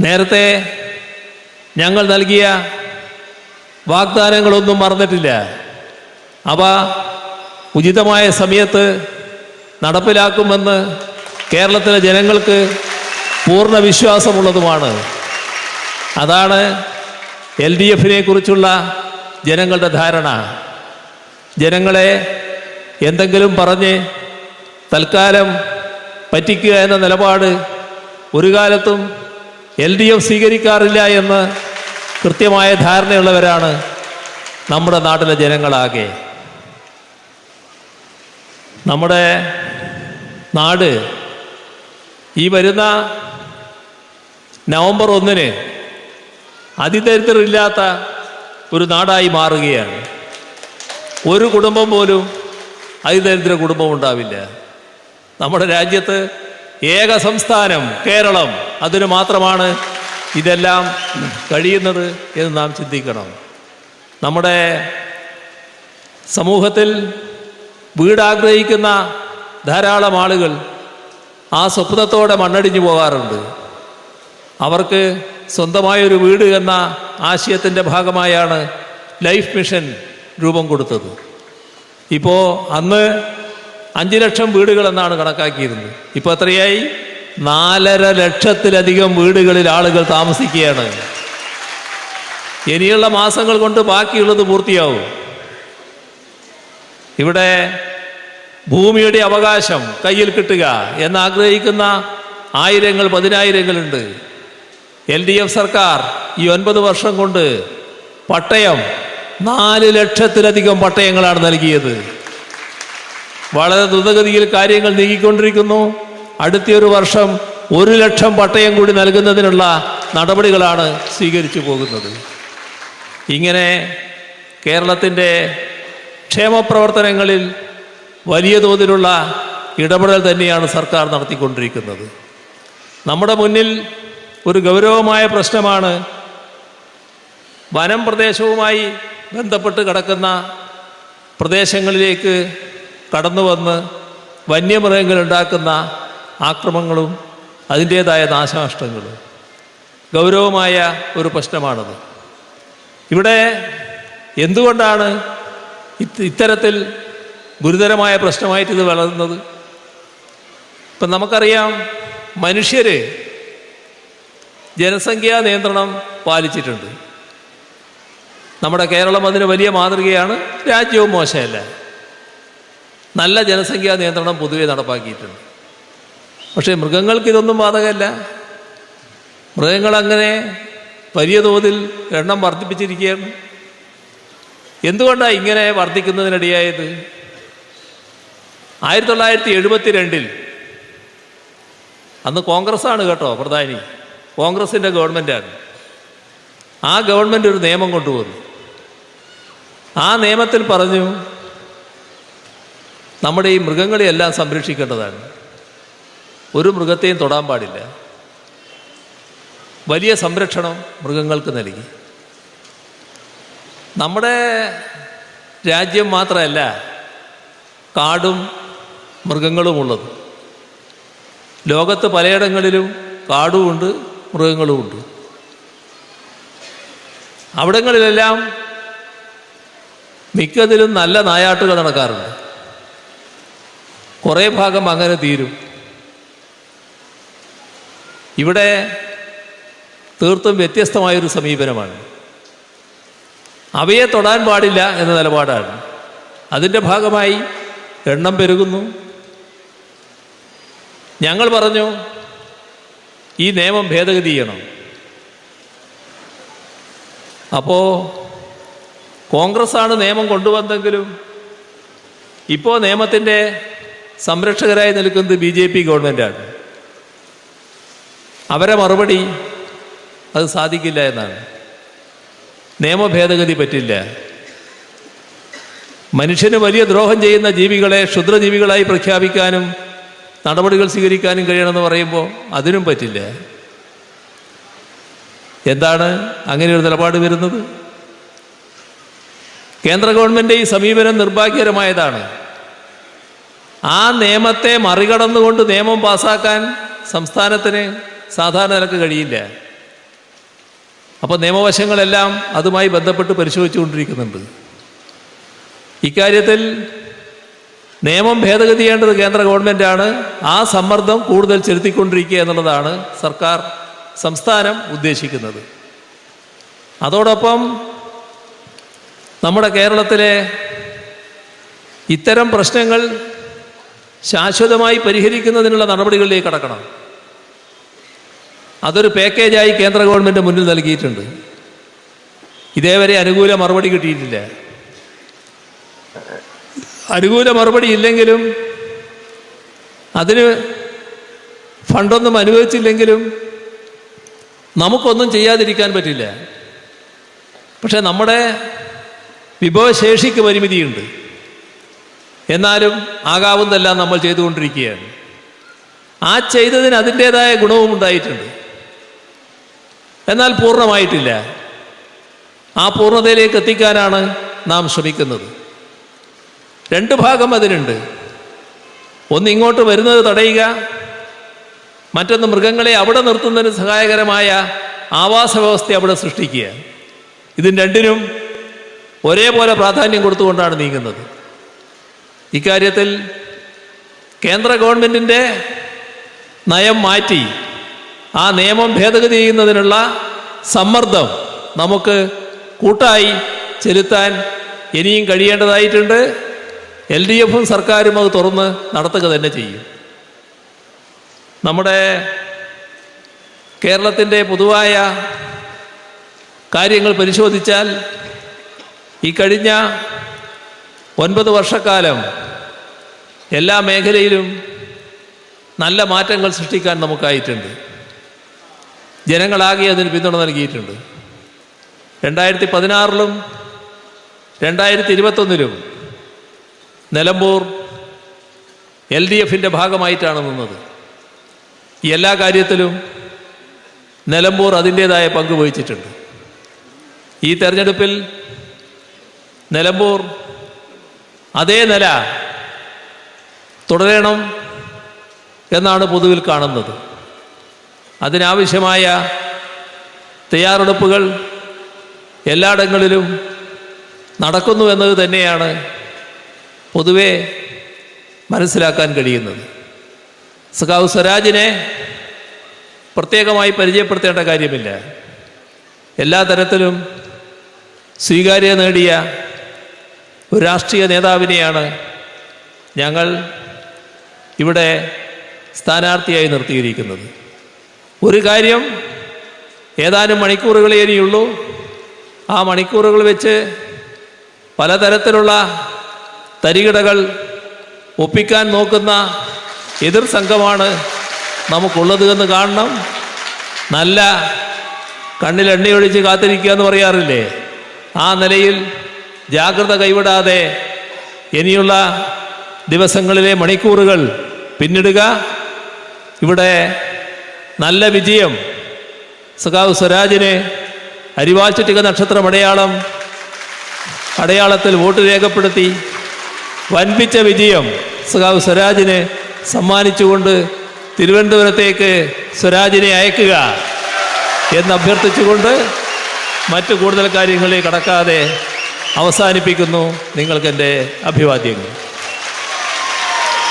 നേരത്തെ ഞങ്ങൾ നൽകിയ വാഗ്ദാനങ്ങളൊന്നും മറന്നിട്ടില്ല. അവ ഉചിതമായ സമയത്ത് നടപ്പിലാക്കുമെന്ന് കേരളത്തിലെ ജനങ്ങൾക്ക് പൂർണ വിശ്വാസമുള്ളതുമാണ്. അതാണ് എൽ ഡി എഫിനെ കുറിച്ചുള്ള ജനങ്ങളുടെ ധാരണ. ജനങ്ങളെ എന്തെങ്കിലും പറഞ്ഞ് തൽക്കാലം പറ്റിക്കുക എന്ന നിലപാട് ഒരു കാലത്തും എൽ ഡി എഫ് സ്വീകരിക്കാറില്ല എന്ന് കൃത്യമായ ധാരണയുള്ളവരാണ് നമ്മുടെ നാട്ടിലെ ജനങ്ങളാകെ. നമ്മുടെ നാട് ഈ വരുന്ന നവംബർ ഒന്നിന് അതിദരിദ്രില്ലാത്ത ഒരു നാടായി മാറുകയാണ്. ഒരു കുടുംബം പോലും അതിദരിദ്ര കുടുംബം ഉണ്ടാവില്ല. നമ്മുടെ രാജ്യത്ത് ഏക സംസ്ഥാനം കേരളം. അതിന് മാത്രമാണ് ഇതെല്ലാം കഴിയുന്നത് എന്ന് നാം ചിന്തിക്കണം. നമ്മുടെ സമൂഹത്തിൽ വീടാഗ്രഹിക്കുന്ന ധാരാളം ആളുകൾ ആ സ്വപ്നത്തോടെ മണ്ണടിഞ്ഞു പോകാറുണ്ട്. അവർക്ക് സ്വന്തമായൊരു വീട് എന്ന ആശയത്തിന്റെ ഭാഗമായാണ് ലൈഫ് മിഷൻ രൂപം കൊടുത്തത്. ഇപ്പോൾ അന്ന് അഞ്ച് ലക്ഷം വീടുകൾ എന്നാണ് കണക്കാക്കിയിരുന്നത്. ഇപ്പോൾ എത്രയായി? നാലര ലക്ഷത്തിലധികം വീടുകളിൽ ആളുകൾ താമസിക്കുകയാണ്. ഇനിയുള്ള മാസങ്ങൾ കൊണ്ട് ബാക്കിയുള്ളത് പൂർത്തിയാവും. ഇവിടെ ഭൂമിയുടെ അവകാശം കയ്യിൽ കിട്ടുക എന്നാഗ്രഹിക്കുന്ന ആയിരങ്ങൾ പതിനായിരങ്ങളുണ്ട്. എൽ ഡി എഫ് സർക്കാർ ഈ ഒൻപത് വർഷം കൊണ്ട് പട്ടയം നാല് ലക്ഷത്തിലധികം പട്ടയങ്ങളാണ് നൽകിയത്. വളരെ ദ്രുതഗതിയിൽ കാര്യങ്ങൾ നീങ്ങിക്കൊണ്ടിരിക്കുന്നു. അടുത്തൊരു വർഷം ഒരു ലക്ഷം പട്ടയം കൂടി നൽകുന്നതിനുള്ള നടപടികളാണ് സ്വീകരിച്ചു പോകുന്നത്. ഇങ്ങനെ കേരളത്തിന്റെ ക്ഷേമപ്രവർത്തനങ്ങളിൽ വലിയ തോതിലുള്ള ഇടപെടൽ തന്നെയാണ് സർക്കാർ നടത്തിക്കൊണ്ടിരിക്കുന്നത്. നമ്മുടെ മുന്നിൽ ഒരു ഗൗരവമായ പ്രശ്നമാണ് വനം പ്രദേശവുമായി ബന്ധപ്പെട്ട് കിടക്കുന്ന പ്രദേശങ്ങളിലേക്ക് കടന്നു വന്ന് വന്യമൃഗങ്ങൾ ഉണ്ടാക്കുന്ന ആക്രമങ്ങളും അതിന്റേതായ നാശനഷ്ടങ്ങളും ഗൗരവമായ ഒരു പ്രശ്നമാണത്. ഇവിടെ എന്തുകൊണ്ടാണ് ഇത്തരത്തിൽ ഗുരുതരമായ പ്രശ്നമായിട്ട് ഇത് വളർന്നത് ഇപ്പം നമുക്കറിയാം മനുഷ്യർ ജനസംഖ്യാ നിയന്ത്രണം പാലിച്ചിട്ടുണ്ട്. നമ്മുടെ കേരളം അതിന് വലിയ മാതൃകയാണ് രാജ്യവും മോശമല്ല. നല്ല ജനസംഖ്യാ നിയന്ത്രണം പൊതുവെ നടപ്പാക്കിയിട്ടുണ്ട്. പക്ഷേ മൃഗങ്ങൾക്ക് ഇതൊന്നും ബാധകമല്ല. മൃഗങ്ങൾ അങ്ങനെ വലിയ തോതിൽ എണ്ണം വർദ്ധിപ്പിച്ചിരിക്കുകയാണ്. എന്തുകൊണ്ടാണ് ഇങ്ങനെ വർദ്ധിക്കുന്നതിനിടയായത്? ആയിരത്തി തൊള്ളായിരത്തി എഴുപത്തി രണ്ടിൽ അന്ന് കോൺഗ്രസ്സാണ് കേട്ടോ പ്രധാനി. കോൺഗ്രസിന്റെ ഗവൺമെന്റാണ് ആ ഗവൺമെന്റ് ഒരു നിയമം കൊണ്ടുവന്നു. ആ നിയമത്തിൽ പറഞ്ഞു നമ്മുടെ ഈ മൃഗങ്ങളെയെല്ലാം സംരക്ഷിക്കേണ്ടതാണ്. ഒരു മൃഗത്തെയും തൊടാൻ പാടില്ല. വലിയ സംരക്ഷണം മൃഗങ്ങൾക്ക് നൽകി. നമ്മുടെ രാജ്യം മാത്രമല്ല കാടും മൃഗങ്ങളുമുള്ളത്. ലോകത്ത് പലയിടങ്ങളിലും കാടുമുണ്ട് മൃഗങ്ങളുമുണ്ട്. അവിടങ്ങളിലെല്ലാം മിക്കതിലും നല്ല നായാട്ടുകൾ നടക്കാറുണ്ട്. കുറേ ഭാഗം അങ്ങനെ തീരും. ഇവിടെ തീർത്തും വ്യത്യസ്തമായൊരു സമീപനമാണ്. അവയെ തൊടാൻ പാടില്ല എന്ന നിലപാടാണ്. അതിന്റെ ഭാഗമായി എണ്ണം പെരുകുന്നു. ഞങ്ങൾ പറഞ്ഞു ഈ നിയമം ഭേദഗതി ചെയ്യണം. അപ്പോൾ കോൺഗ്രസ്സാണ് നിയമം കൊണ്ടുവന്നെങ്കിലും ഇപ്പോൾ നിയമത്തിന്റെ സംരക്ഷകരായി നിൽക്കുന്നത് ബി ജെ പി ഗവൺമെന്റാണ് അവരെ മറുപടി അത് സാധിക്കില്ല എന്നാണ്. നിയമഭേദഗതി പറ്റില്ല. മനുഷ്യന് വലിയ ദ്രോഹം ചെയ്യുന്ന ജീവികളെ ക്ഷുദ്രജീവികളായി പ്രഖ്യാപിക്കാനും നടപടികൾ സ്വീകരിക്കാനും കഴിയണമെന്ന് പറയുമ്പോൾ അതിനും പറ്റില്ല. എന്താണ് അങ്ങനെ ഒരു നിലപാട് വരുന്നത്? കേന്ദ്ര ഗവൺമെന്റ് ഈ സമീപനം നിർഭാഗ്യകരമായതാണ്. ആ നിയമത്തെ മറികടന്നുകൊണ്ട് നിയമം പാസാക്കാൻ സംസ്ഥാനത്തിന് സാധാരണ നിലയ്ക്ക് കഴിയില്ല. അപ്പോൾ നിയമവശങ്ങളെല്ലാം അതുമായി ബന്ധപ്പെട്ട് പരിശോധിച്ചുകൊണ്ടിരിക്കുന്നുണ്ട്. ഇക്കാര്യത്തിൽ നിയമം ഭേദഗതി ചെയ്യേണ്ടത് കേന്ദ്ര ഗവൺമെന്റാണ് ആ സമ്മർദ്ദം കൂടുതൽ ചെലുത്തിക്കൊണ്ടിരിക്കുക എന്നുള്ളതാണ് സർക്കാർ സംസ്ഥാനം ഉദ്ദേശിക്കുന്നത്. അതോടൊപ്പം നമ്മുടെ കേരളത്തിലെ ഇത്തരം പ്രശ്നങ്ങൾ ശാശ്വതമായി പരിഹരിക്കുന്നതിനുള്ള നടപടികളിലേക്ക് കടക്കണം. അതൊരു പാക്കേജായി കേന്ദ്ര ഗവൺമെന്റ് മുന്നിൽ നൽകിയിട്ടുണ്ട്. ഇതേവരെ അനുകൂല മറുപടി കിട്ടിയിട്ടില്ല. അനുകൂല മറുപടി ഇല്ലെങ്കിലും അതിന് ഫണ്ടൊന്നും അനുവദിച്ചില്ലെങ്കിലും നമുക്കൊന്നും ചെയ്യാതിരിക്കാൻ പറ്റില്ല. പക്ഷെ നമ്മുടെ വിഭവശേഷിക്ക് പരിമിതിയുണ്ട്. എന്നാലും ആകാവുന്നതെല്ലാം നമ്മൾ ചെയ്തുകൊണ്ടിരിക്കുകയാണ്. ആ ചെയ്തതിന് അതിന്റേതായ ഗുണവും ഉണ്ടായിട്ടുണ്ട്. എന്നാൽ പൂർണമായിട്ടില്ല. ആ പൂർണതയിലേക്ക് എത്തിക്കാനാണ് നാം ശ്രമിക്കുന്നത്. രണ്ട് ഭാഗം അതിനുണ്ട്. ഒന്ന് ഇങ്ങോട്ട് വരുന്നത് തടയുക മറ്റൊന്ന് മൃഗങ്ങളെ അവിടെ നിർത്തുന്നതിന് സഹായകരമായ ആവാസ വ്യവസ്ഥ അവിടെ സൃഷ്ടിക്കുക. ഇതിന് രണ്ടിനും ഒരേപോലെ പ്രാധാന്യം കൊടുത്തുകൊണ്ടാണ് നീങ്ങുന്നത്. ഇക്കാര്യത്തിൽ കേന്ദ്ര ഗവൺമെന്റിന്റെ നയം മാറ്റി ആ നിയമം ഭേദഗതി ചെയ്യുന്നതിനുള്ള സമ്മർദ്ദം നമുക്ക് കൂട്ടായി ചെലുത്താൻ ഇനിയും കഴിയേണ്ടതായിട്ടുണ്ട്. എൽ ഡി എഫും സർക്കാരും അത് തുറന്ന് നടത്തുക തന്നെ ചെയ്യും. നമ്മുടെ കേരളത്തിന്റെ പൊതുവായ കാര്യങ്ങൾ പരിശോധിച്ചാൽ ഈ കഴിഞ്ഞ ഒൻപത് വർഷക്കാലം എല്ലാ മേഖലയിലും നല്ല മാറ്റങ്ങൾ സൃഷ്ടിക്കാൻ നമുക്കായിട്ടുണ്ട്. ജനങ്ങളാകെ അതിന് പിന്തുണ നൽകിയിട്ടുണ്ട്. രണ്ടായിരത്തി പതിനാറിലും രണ്ടായിരത്തി ഇരുപത്തൊന്നിലും നിലമ്പൂർ എൽ ഡി എഫിന്റെ ഭാഗമായിട്ടാണ് നിന്നത്. എല്ലാ കാര്യത്തിലും നിലമ്പൂർ അതിന്റേതായ പങ്ക് വഹിച്ചിട്ടുണ്ട്. ഈ തെരഞ്ഞെടുപ്പിൽ നിലമ്പൂർ അതേ നില തുടരണം എന്നാണ് പൊതുവിൽ കാണുന്നത്. അതിനാവശ്യമായ തയ്യാറെടുപ്പുകൾ എല്ലായിടങ്ങളിലും നടക്കുന്നു എന്നത് തന്നെയാണ് പൊതുവെ മനസ്സിലാക്കാൻ കഴിയുന്നത്. സഖാവ് സ്വരാജിനെ പ്രത്യേകമായി പരിചയപ്പെടുത്തേണ്ട കാര്യമില്ല. എല്ലാ തരത്തിലും സ്വീകാര്യത നേടിയ ഒരു രാഷ്ട്രീയ നേതാവിനെയാണ് ഞങ്ങൾ ഇവിടെ സ്ഥാനാർത്ഥിയായി നിർത്തിയിരിക്കുന്നത്. ഒരു കാര്യം ഏതാനും മണിക്കൂറുകളേ ഇനിയുള്ളൂ. ആ മണിക്കൂറുകൾ വെച്ച് പലതരത്തിലുള്ള തരികിടകൾ ഒപ്പിക്കാൻ നോക്കുന്ന എതിർ സംഘമാണ് നമുക്കുള്ളത് എന്ന് കാണണം. നല്ല കണ്ണിൽ എണ്ണയൊഴിച്ച് കാത്തിരിക്കുക എന്ന് പറയാറില്ലേ? ആ നിലയിൽ ജാഗ്രത കൈവിടാതെ ഇനിയുള്ള ദിവസങ്ങളിലെ മണിക്കൂറുകൾ പിന്നിടുക. ഇവിടെ നല്ല വിജയം. സഖാവ് സ്വരാജിന് അരിവാച്ചിട്ടിക നക്ഷത്ര അടയാളം. അടയാളത്തിൽ വോട്ട് രേഖപ്പെടുത്തി വൻപിച്ച വിജയം സഖാവ് സ്വരാജിന് സമ്മാനിച്ചുകൊണ്ട് തിരുവനന്തപുരത്തേക്ക് സ്വരാജിനെ അയക്കുക എന്ന് അഭ്യർത്ഥിച്ചുകൊണ്ട് മറ്റു കൂടുതൽ കാര്യങ്ങളിൽ കടക്കാതെ അവസാനിപ്പിക്കുന്നു. നിങ്ങൾക്കെന്റെ അഭിവാദ്യങ്ങൾ.